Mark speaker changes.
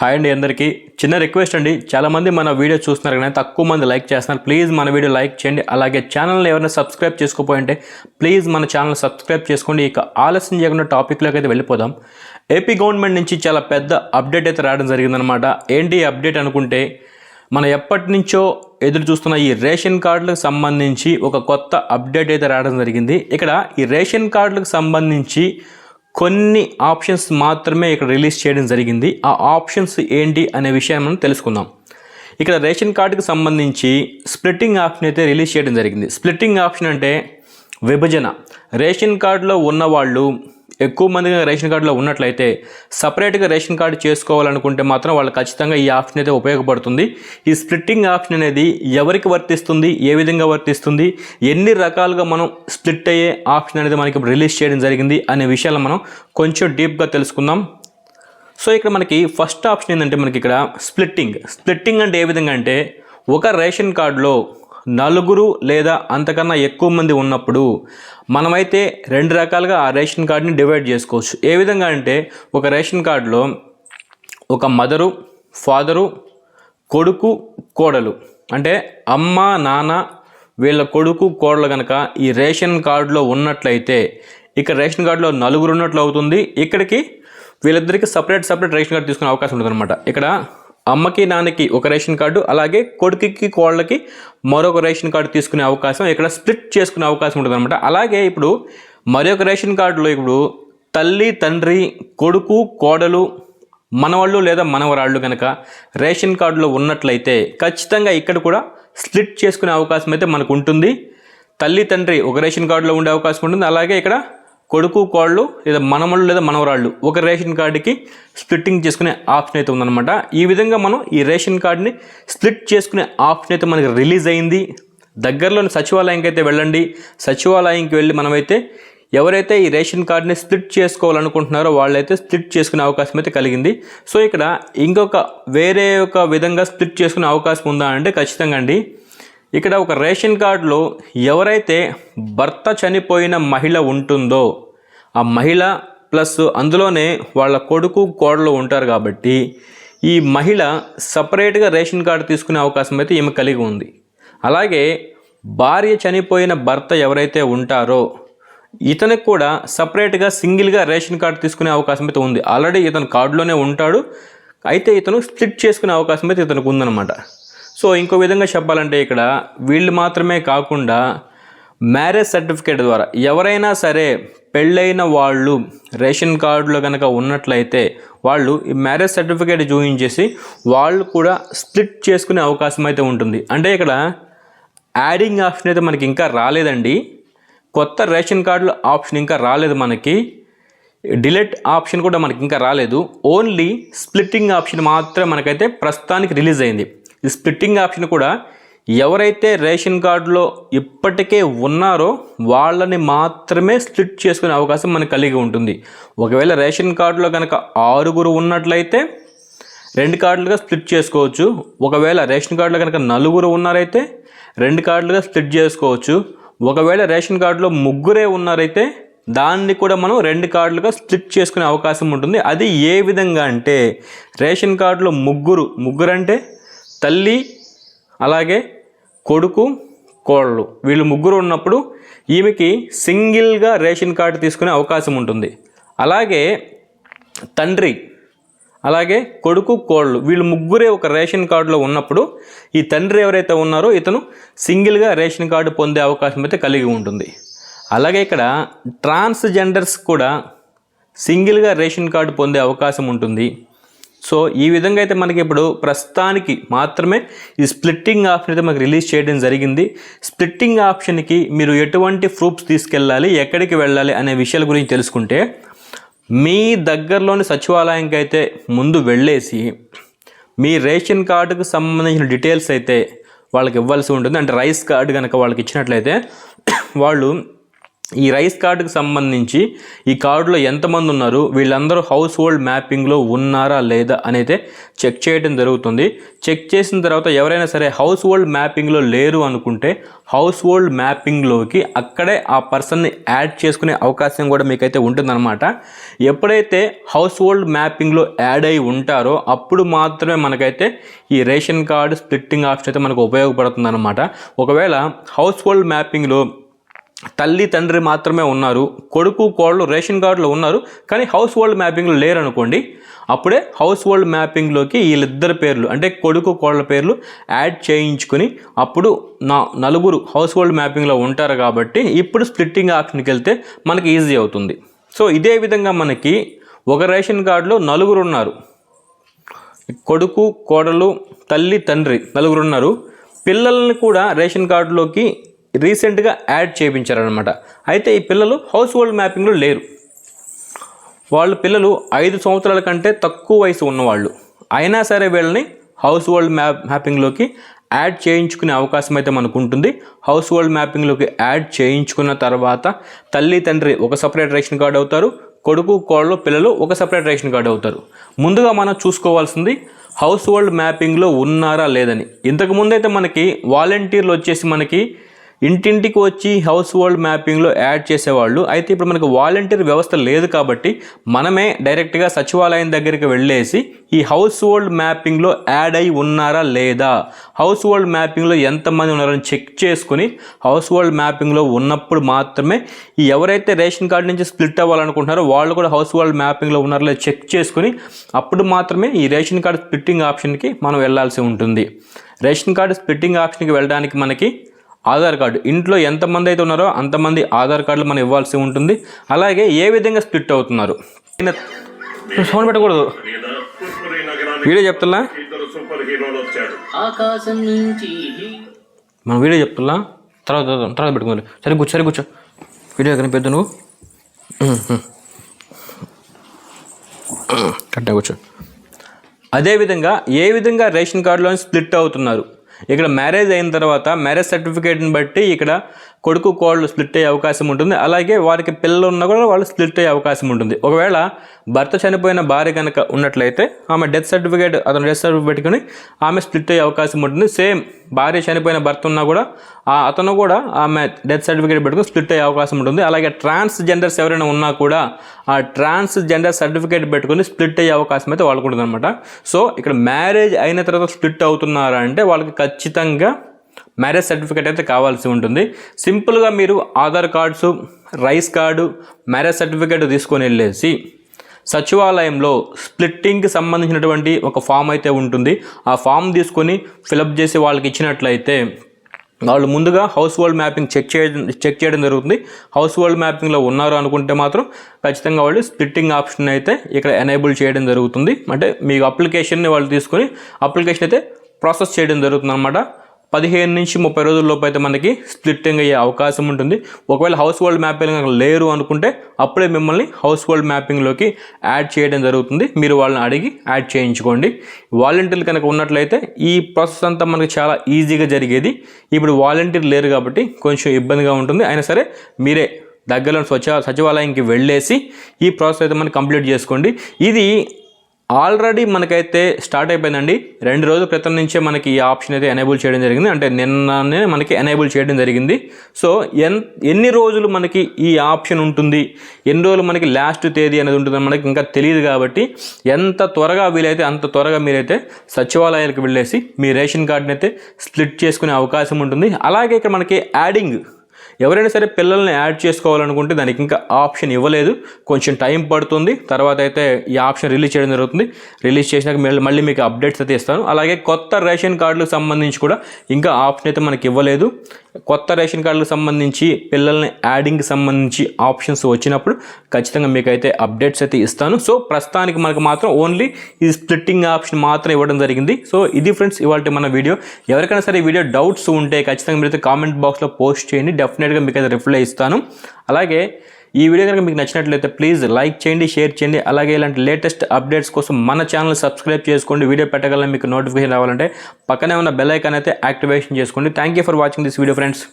Speaker 1: Hi అండి అందరికీ. చిన్న రిక్వెస్ట్ అండి. చాలామంది మన వీడియో చూస్తున్నారు కానీ తక్కువ మంది లైక్ చేస్తున్నారు. ప్లీజ్ మన వీడియో లైక్ చేయండి. అలాగే ఛానల్ని ఎవరైనా సబ్స్క్రైబ్ చేసుకోపోయింటే ప్లీజ్ మన ఛానల్ సబ్స్క్రైబ్ చేసుకోండి. ఇక ఆలస్యం చేయకుండా టాపిక్లోకి అయితే వెళ్ళిపోదాం. ఏపీ గవర్నమెంట్ నుంచి చాలా పెద్ద అప్డేట్ అయితే రావడం జరిగిందనమాట ఏంటి అప్డేట్ అనుకుంటే మనం ఎప్పటి నుంచో ఎదురు చూస్తున్న ఈ రేషన్ కార్డులకు సంబంధించి ఒక కొత్త అప్డేట్ అయితే రావడం జరిగింది. ఇక్కడ ఈ రేషన్ కార్డులకు సంబంధించి కొన్ని ఆప్షన్స్ మాత్రమే ఇక్కడ రిలీజ్ చేయడం జరిగింది. ఆ ఆప్షన్స్ ఏంటి అనే విషయం మనం తెలుసుకుందాం. ఇక్కడ రేషన్ కార్డుకి సంబంధించి స్ప్లిట్టింగ్ ఆప్షన్ అయితే రిలీజ్ చేయడం జరిగింది. స్ప్లిట్టింగ్ ఆప్షన్ అంటే విభజన. రేషన్ కార్డులో ఉన్నవాళ్ళు ఎక్కువ మందిగా రేషన్ కార్డులో ఉన్నట్లయితే సపరేట్గా రేషన్ కార్డు చేసుకోవాలనుకుంటే మాత్రం వాళ్ళు ఖచ్చితంగా ఈ ఆప్షన్ అయితే ఉపయోగపడుతుంది. ఈ స్ప్లిట్టింగ్ ఆప్షన్ అనేది ఎవరికి వర్తిస్తుంది ఏ విధంగా వర్తిస్తుంది ఎన్ని రకాలుగా మనం స్ప్లిట్ అయ్యే ఆప్షన్ అనేది మనకి రిలీజ్ చేయడం జరిగింది అనే విషయాలు మనం కొంచెం డీప్గా తెలుసుకుందాం. సో ఇక్కడ మనకి ఫస్ట్ ఆప్షన్ ఏంటంటే మనకి ఇక్కడ స్ప్లిట్టింగ్ స్ప్లిట్టింగ్ అంటే ఏ విధంగా అంటే ఒక రేషన్ కార్డులో నలుగురు లేదా అంతకన్నా ఎక్కువ మంది ఉన్నప్పుడు మనమైతే రెండు రకాలుగా ఆ రేషన్ కార్డుని డివైడ్ చేసుకోవచ్చు. ఏ విధంగా అంటే ఒక రేషన్ కార్డులో ఒక మదరు ఫాదరు కొడుకు కోడలు. అంటే అమ్మ నాన్న వీళ్ళ కొడుకు కోడలు కనుక ఈ రేషన్ కార్డులో ఉన్నట్లయితే ఇక్కడ రేషన్ కార్డులో నలుగురు ఉన్నట్లు అవుతుంది. ఇక్కడికి వీళ్ళిద్దరికి సపరేట్ సపరేట్ రేషన్ కార్డు తీసుకునే అవకాశం ఉంటుందన్నమాట ఇక్కడ అమ్మకి నాన్నకి ఒక రేషన్ కార్డు అలాగే కొడుకుకి కోళ్ళకి మరొక రేషన్ కార్డు తీసుకునే అవకాశం ఇక్కడ స్ప్లిట్ చేసుకునే అవకాశం ఉంటుంది అనమాట అలాగే ఇప్పుడు మరొక రేషన్ కార్డులో ఇప్పుడు తల్లి తండ్రి కొడుకు కోడలు మనవాళ్ళు లేదా మనవరాళ్ళు కనుక రేషన్ కార్డులో ఉన్నట్లయితే ఖచ్చితంగా ఇక్కడ కూడా స్ప్లిట్ చేసుకునే అవకాశం అయితే మనకు ఉంటుంది. తల్లి తండ్రి ఒక రేషన్ కార్డులో ఉండే అవకాశం ఉంటుంది. అలాగే ఇక్కడ కొడుకు కోళ్ళు లేదా మనమళ్ళు లేదా మనవరాళ్ళు ఒక రేషన్ కార్డుకి స్ప్లిట్టింగ్ చేసుకునే ఆప్షన్ అయితే ఉందన్నమాట. ఈ విధంగా మనం ఈ రేషన్ కార్డుని స్ప్లిట్ చేసుకునే ఆప్షన్ అయితే మనకి రిలీజ్ అయింది. దగ్గరలోని సచివాలయంకి అయితే వెళ్ళండి. సచివాలయంకి వెళ్ళి మనమైతే ఎవరైతే ఈ రేషన్ కార్డుని స్ప్లిట్ చేసుకోవాలనుకుంటున్నారో వాళ్ళైతే స్ప్లిట్ చేసుకునే అవకాశం అయితే కలిగింది. సో ఇక్కడ ఇంకొక వేరే ఒక విధంగా స్ప్లిట్ చేసుకునే అవకాశం ఉందా అంటే ఖచ్చితంగా అండి. ఇక్కడ ఒక రేషన్ కార్డులో ఎవరైతే భర్త చనిపోయిన మహిళ ఉంటుందో ఆ మహిళ ప్లస్ అందులోనే వాళ్ళ కొడుకు కోడలు ఉంటారు కాబట్టి ఈ మహిళ సపరేట్గా రేషన్ కార్డు తీసుకునే అవకాశం అయితే ఈమె కలిగి ఉంది. అలాగే భార్య చనిపోయిన భర్త ఎవరైతే ఉంటారో ఇతనికి కూడా సపరేట్గా సింగిల్గా రేషన్ కార్డు తీసుకునే అవకాశం అయితే ఉంది. ఆల్రెడీ ఇతను కార్డులోనే ఉంటాడు. అయితే ఇతను స్ప్లిట్ చేసుకునే అవకాశం అయితే ఇతనికి ఉందన్నమాట. సో ఇంకో విధంగా చెప్పాలంటే ఇక్కడ వీళ్ళు మాత్రమే కాకుండా మ్యారేజ్ సర్టిఫికేట్ ద్వారా ఎవరైనా సరే పెళ్ళైన వాళ్ళు రేషన్ కార్డులో కనుక ఉన్నట్లయితే వాళ్ళు ఈ మ్యారేజ్ సర్టిఫికేట్ చూపించేసి వాళ్ళు కూడా స్ప్లిట్ చేసుకునే అవకాశం అయితే ఉంటుంది. అంటే ఇక్కడ యాడింగ్ ఆప్షన్ అయితే మనకి ఇంకా రాలేదండి. కొత్త రేషన్ కార్డుల ఆప్షన్ ఇంకా రాలేదు మనకి. డిలీట్ ఆప్షన్ కూడా మనకి ఇంకా రాలేదు. ఓన్లీ స్ప్లిట్టింగ్ ఆప్షన్ మాత్రమే మనకైతే ప్రస్తుతానికి రిలీజ్ అయింది. ఈ స్ప్లిట్టింగ్ ఆప్షన్ కూడా ఎవరైతే రేషన్ కార్డులో ఇప్పటికే ఉన్నారో వాళ్ళని మాత్రమే స్ప్లిట్ చేసుకునే అవకాశం మనకు కలిగి ఉంటుంది. ఒకవేళ రేషన్ కార్డులో కనుక ఆరుగురు ఉన్నట్లయితే రెండు కార్డులుగా స్ప్లిట్ చేసుకోవచ్చు. ఒకవేళ రేషన్ కార్డులో కనుక నలుగురు ఉన్నారైతే రెండు కార్డులుగా స్ప్లిట్ చేసుకోవచ్చు. ఒకవేళ రేషన్ కార్డులో ముగ్గురే ఉన్నారైతే దాన్ని కూడా మనం రెండు కార్డులుగా స్ప్లిట్ చేసుకునే అవకాశం ఉంటుంది. అది ఏ విధంగా అంటే రేషన్ కార్డులో ముగ్గురు ముగ్గురు అంటే తల్లి అలాగే కొడుకు కోళ్ళు వీళ్ళు ముగ్గురు ఉన్నప్పుడు ఈమెకి సింగిల్గా రేషన్ కార్డు తీసుకునే అవకాశం ఉంటుంది. అలాగే తండ్రి అలాగే కొడుకు కోళ్ళు వీళ్ళు ముగ్గురే ఒక రేషన్ కార్డులో ఉన్నప్పుడు ఈ తండ్రి ఎవరైతే ఉన్నారో ఇతను సింగిల్గా రేషన్ కార్డు పొందే అవకాశం అయితే కలిగి ఉంటుంది. అలాగే ఇక్కడ ట్రాన్స్జెండర్స్ కూడా సింగిల్గా రేషన్ కార్డు పొందే అవకాశం ఉంటుంది. సో ఈ విధంగా అయితే మనకి ఇప్పుడు ప్రస్తుతానికి మాత్రమే ఈ స్ప్లిట్టింగ్ ఆప్షన్ అయితే మనకి రిలీజ్ చేయడం జరిగింది. స్ప్లిట్టింగ్ ఆప్షన్కి మీరు ఎటువంటి ప్రూఫ్స్ తీసుకెళ్ళాలి ఎక్కడికి వెళ్ళాలి అనే విషయాల గురించి తెలుసుకుంటే మీ దగ్గరలోని సచివాలయంకి అయితే ముందు వెళ్ళేసి మీ రేషన్ కార్డుకు సంబంధించిన డీటెయిల్స్ అయితే వాళ్ళకి ఇవ్వాల్సి ఉంటుంది. అంటే రైస్ కార్డు కనుక వాళ్ళకి ఇచ్చినట్లయితే వాళ్ళు ఈ రైస్ కార్డుకు సంబంధించి ఈ కార్డులో ఎంతమంది ఉన్నారు వీళ్ళందరూ హౌస్ హోల్డ్ మ్యాపింగ్లో ఉన్నారా లేదా అనేది చెక్ చేయడం జరుగుతుంది. చెక్ చేసిన తర్వాత ఎవరైనా సరే హౌస్ హోల్డ్ మ్యాపింగ్లో లేరు అనుకుంటే హౌస్ హోల్డ్ మ్యాపింగ్లోకి అక్కడే ఆ పర్సన్ని యాడ్ చేసుకునే అవకాశం కూడా మీకైతే ఉంటుందన్నమాట. ఎప్పుడైతే హౌస్ హోల్డ్ మ్యాపింగ్లో యాడ్ అయి ఉంటారో అప్పుడు మాత్రమే మనకైతే ఈ రేషన్ కార్డు స్ప్లిట్టింగ్ ఆప్షన్ అయితే మనకు ఉపయోగపడుతుంది అనమాట ఒకవేళ హౌస్ హోల్డ్ మ్యాపింగ్లో తల్లి తండ్రి మాత్రమే ఉన్నారు కొడుకు కోళ్ళు రేషన్ కార్డులో ఉన్నారు కానీ హౌస్ హోల్డ్ మ్యాపింగ్లో లేరు అనుకోండి అప్పుడే హౌస్ హోల్డ్ మ్యాపింగ్లోకి వీళ్ళిద్దరి పేర్లు అంటే కొడుకు కోళ్ళ పేర్లు యాడ్ చేయించుకుని అప్పుడు నా నలుగురు హౌస్ హోల్డ్ మ్యాపింగ్లో ఉంటారు కాబట్టి ఇప్పుడు స్ప్లిట్టింగ్ ఆప్షన్కి వెళ్తే మనకి ఈజీ అవుతుంది. సో ఇదే విధంగా మనకి ఒక రేషన్ కార్డులో నలుగురు ఉన్నారు కొడుకు కోడలు తల్లి తండ్రి నలుగురు ఉన్నారు పిల్లల్ని కూడా రేషన్ కార్డులోకి రీసెంట్గా యాడ్ చేయించారనమాట అయితే ఈ పిల్లలు హౌస్ హోల్డ్ మ్యాపింగ్లో లేరు. వాళ్ళ పిల్లలు ఐదు సంవత్సరాల కంటే తక్కువ వయసు ఉన్నవాళ్ళు. అయినా సరే వీళ్ళని హౌస్ హోల్డ్ మ్యాప్ మ్యాపింగ్లోకి యాడ్ చేయించుకునే అవకాశం అయితే మనకు ఉంటుంది హౌస్ హోల్డ్ మ్యాపింగ్లోకి యాడ్ చేయించుకున్న తర్వాత తల్లి తండ్రి ఒక సపరేట్ రేషన్ కార్డు అవుతారు. కొడుకు కోళ్ళు పిల్లలు ఒక సపరేట్ రేషన్ కార్డు అవుతారు. ముందుగా మనం చూసుకోవాల్సింది హౌస్ హోల్డ్ మ్యాపింగ్లో ఉన్నారా లేదని. ఇంతకు ముందైతే మనకి వాలంటీర్లు వచ్చేసి మనకి ఇంటింటికి వచ్చి హౌస్ హోల్డ్ మ్యాపింగ్లో యాడ్ చేసేవాళ్ళు. అయితే ఇప్పుడు మనకు వాలంటీర్ వ్యవస్థ లేదు కాబట్టి మనమే డైరెక్ట్గా సచివాలయం దగ్గరికి వెళ్ళేసి ఈ హౌస్ హోల్డ్ మ్యాపింగ్లో యాడ్ అయి ఉన్నారా లేదా? హౌస్ హోల్డ్ మ్యాపింగ్లో ఎంతమంది ఉన్నారని చెక్ చేసుకుని హౌస్ హోల్డ్ మ్యాపింగ్లో ఉన్నప్పుడు మాత్రమే ఈ ఎవరైతే రేషన్ కార్డు నుంచి స్ప్లిట్ అవ్వాలనుకుంటున్నారో వాళ్ళు కూడా హౌస్ హోల్డ్ మ్యాపింగ్లో ఉన్నారో చెక్ చేసుకుని అప్పుడు మాత్రమే ఈ రేషన్ కార్డు స్ప్లిట్టింగ్ ఆప్షన్కి మనం వెళ్ళాల్సి ఉంటుంది. రేషన్ కార్డు స్ప్లిట్టింగ్ ఆప్షన్కి వెళ్ళడానికి మనకి ఆధార్ కార్డు. ఇంట్లో ఎంతమంది అయితే ఉన్నారో అంతమంది ఆధార్ కార్డులు మనం ఇవ్వాల్సి ఉంటుంది. అలాగే ఏ విధంగా స్ప్లిట్ అవుతున్నారు? సౌండ్ పెట్టకూడదు. వీడియో చెప్తున్నా? మనం వీడియో చెప్తున్నా? తర్వాత తర్వాత పెట్టుకోవాలి సరే కూర్చో సరే కూర్చో. వీడియో కనిపిద్దు నువ్వు? కరెక్ట్గా కూర్చో. అదేవిధంగా ఏ విధంగా రేషన్ కార్డులో స్ప్లిట్ అవుతున్నారు? ఇక్కడ మ్యారేజ్ అయిన తర్వాత మ్యారేజ్ సర్టిఫికేట్ని బట్టి ఇక్కడ కొడుకు కోళ్ళు స్ప్లిట్ అయ్యే అవకాశం ఉంటుంది. అలాగే వారికి పిల్లలు ఉన్నా కూడా వాళ్ళు స్ప్లిట్ అయ్యే అవకాశం ఉంటుంది. ఒకవేళ భర్త చనిపోయిన భార్య కనుక ఉన్నట్లయితే ఆమె డెత్ సర్టిఫికేట్ అతను డెత్ సర్టిఫికేట్ పెట్టుకుని ఆమె స్ప్లిట్ అయ్యే అవకాశం ఉంటుంది. సేమ్ భార్య చనిపోయిన భర్త ఉన్నా కూడా ఆ అతను కూడా ఆమె డెత్ సర్టిఫికేట్ పెట్టుకుని స్ప్లిట్ అయ్యే అవకాశం ఉంటుంది. అలాగే ట్రాన్స్ జెండర్స్ ఎవరైనా ఉన్నా కూడా ఆ ట్రాన్స్ జెండర్ సర్టిఫికేట్ పెట్టుకుని స్ప్లిట్ అయ్యే అవకాశం అయితే వాళ్ళకు ఉంటుంది అనమాట సో ఇక్కడ మ్యారేజ్ అయిన తర్వాత స్ప్లిట్ అవుతున్నారా అంటే వాళ్ళకి ఖచ్చితంగా మ్యారేజ్ సర్టిఫికేట్ అయితే కావాల్సి ఉంటుంది. సింపుల్గా మీరు Aadhaar cards rice card marriage certificate తీసుకొని వెళ్ళేసి సచివాలయంలో స్ప్లిట్టింగ్కి సంబంధించినటువంటి ఒక ఫామ్ అయితే ఉంటుంది. ఆ ఫామ్ తీసుకొని ఫిలప్ చేసి వాళ్ళకి ఇచ్చినట్లయితే వాళ్ళు ముందుగా హౌస్ హోల్డ్ మ్యాపింగ్ చెక్ చేయడం చెక్ చేయడం జరుగుతుంది. హౌస్ హోల్డ్ మ్యాపింగ్లో ఉన్నారు అనుకుంటే మాత్రం ఖచ్చితంగా వాళ్ళు స్ప్లిట్టింగ్ ఆప్షన్ అయితే ఇక్కడ ఎనేబుల్ చేయడం జరుగుతుంది. అంటే మీకు అప్లికేషన్ని వాళ్ళు తీసుకొని అప్లికేషన్ అయితే ప్రాసెస్ చేయడం జరుగుతుంది అనమాట పదిహేను నుంచి ముప్పై రోజుల్లోపు అయితే మనకి స్ప్లిట్టింగ్ అయ్యే అవకాశం ఉంటుంది. ఒకవేళ హౌస్ హోల్డ్ మ్యాపింగ్ లేరు అనుకుంటే అప్పుడే మిమ్మల్ని హౌస్ హోల్డ్ మ్యాపింగ్లోకి యాడ్ చేయడం జరుగుతుంది. మీరు వాళ్ళని అడిగి యాడ్ చేయించుకోండి. వాలంటీర్లు కనుక ఉన్నట్లయితే ఈ ప్రాసెస్ అంతా మనకి చాలా ఈజీగా జరిగేది. ఇప్పుడు వాలంటీర్ లేరు కాబట్టి కొంచెం ఇబ్బందిగా ఉంటుంది. అయినా సరే మీరే దగ్గరలో స్వచ్ఛ సచివాలయంకి వెళ్ళేసి ఈ ప్రాసెస్ అయితే మనం కంప్లీట్ చేసుకోండి. ఇది ఆల్రెడీ మనకైతే స్టార్ట్ అయిపోయిందండి. రెండు రోజుల క్రితం నుంచే మనకి ఈ ఆప్షన్ అయితే ఎనేబుల్ చేయడం జరిగింది. అంటే నిన్ననే మనకి ఎనేబుల్ చేయడం జరిగింది. సో ఎన్ ఎన్ని రోజులు మనకి ఈ ఆప్షన్ ఉంటుంది? ఎన్ని రోజులు మనకి లాస్ట్ తేదీ అనేది ఉంటుందని మనకి ఇంకా తెలియదు కాబట్టి ఎంత త్వరగా వీలైతే అంత త్వరగా మీరైతే సచివాలయాలకు వెళ్ళేసి మీ రేషన్ కార్డుని అయితే స్ప్లిట్ చేసుకునే అవకాశం ఉంటుంది. అలాగే ఇక్కడ మనకి యాడింగ్ ఎవరైనా సరే పిల్లల్ని యాడ్ చేసుకోవాలనుకుంటే దానికి ఇంకా ఆప్షన్ ఇవ్వలేదు. కొంచెం టైం పడుతుంది. తర్వాత అయితే ఈ ఆప్షన్ రిలీజ్ చేయడం జరుగుతుంది. రిలీజ్ చేసినాక మళ్ళీ మళ్ళీ మీకు అప్డేట్స్ అయితే ఇస్తాను. అలాగే కొత్త రేషన్ కార్డులకు సంబంధించి కూడా ఇంకా ఆప్షన్ అయితే మనకి ఇవ్వలేదు. కొత్త రేషన్ కార్డులకు సంబంధించి పిల్లల్ని యాడింగ్కి సంబంధించి ఆప్షన్స్ వచ్చినప్పుడు ఖచ్చితంగా మీకు అయితే అప్డేట్స్ అయితే ఇస్తాను. సో ప్రస్తుతానికి మనకు మాత్రం ఓన్లీ ఈ స్ప్లిట్టింగ్ ఆప్షన్ మాత్రం ఇవ్వడం జరిగింది. సో ఇది ఫ్రెండ్స్ ఇవాళ మన వీడియో. ఎవరికైనా సరే వీడియో డౌట్స్ ఉంటే ఖచ్చితంగా మీరైతే కామెంట్ బాక్స్లో పోస్ట్ చేయండి. డెఫినెట్ డెఫినెట్గా మీకు అయితే రిప్లై ఇస్తాను. అలాగే ఈ వీడియో కనుక మీకు నచ్చినట్లయితే ప్లీజ్ లైక్ చేయండి షేర్ చేయండి. అలాగే ఇలాంటి లేటెస్ట్ అప్డేట్స్ కోసం మన ఛానల్ సబ్స్క్రైబ్ చేసుకోండి. వీడియో పెట్టగల మీకు నోటిఫికేషన్ రావాలంటే పక్కనే ఉన్న బెల్ ఐకాన్ అయితే యాక్టివేషన్ చేసుకోండి. Thank you for watching this video friends